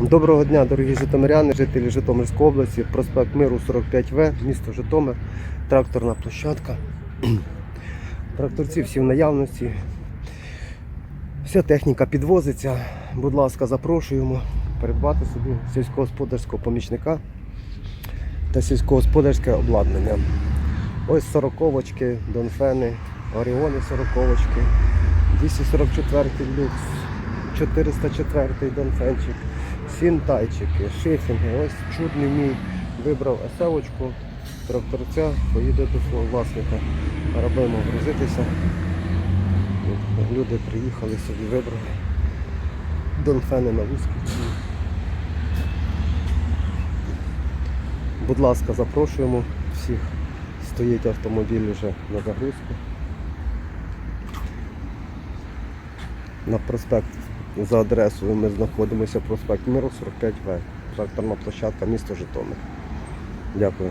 Доброго дня, дорогі житомиряни, жителі Житомирської області, проспект Миру 45В, місто Житомир, тракторна площадка. Тракторці всі в наявності. Вся техніка підвозиться. Будь ласка, запрошуємо придбати собі сільськогосподарського помічника та сільськогосподарське обладнання. Ось сороковочки, донфени, оріони сороковочки, 244 люкс, 404 донфенчик, сінтайчики, шифінги. Ось чудний мій вибрав есевочку, тракторця, поїде до свого власника. Рабимо грузитися. Люди приїхали собі, вибрали. Донфени на вузькій. Будь ласка, запрошуємо всіх. Стоїть автомобіль вже на загрузку. На проспект за адресою ми знаходимося проспект Миру 45В. Тракторна площадка місто Житомир. Дякую.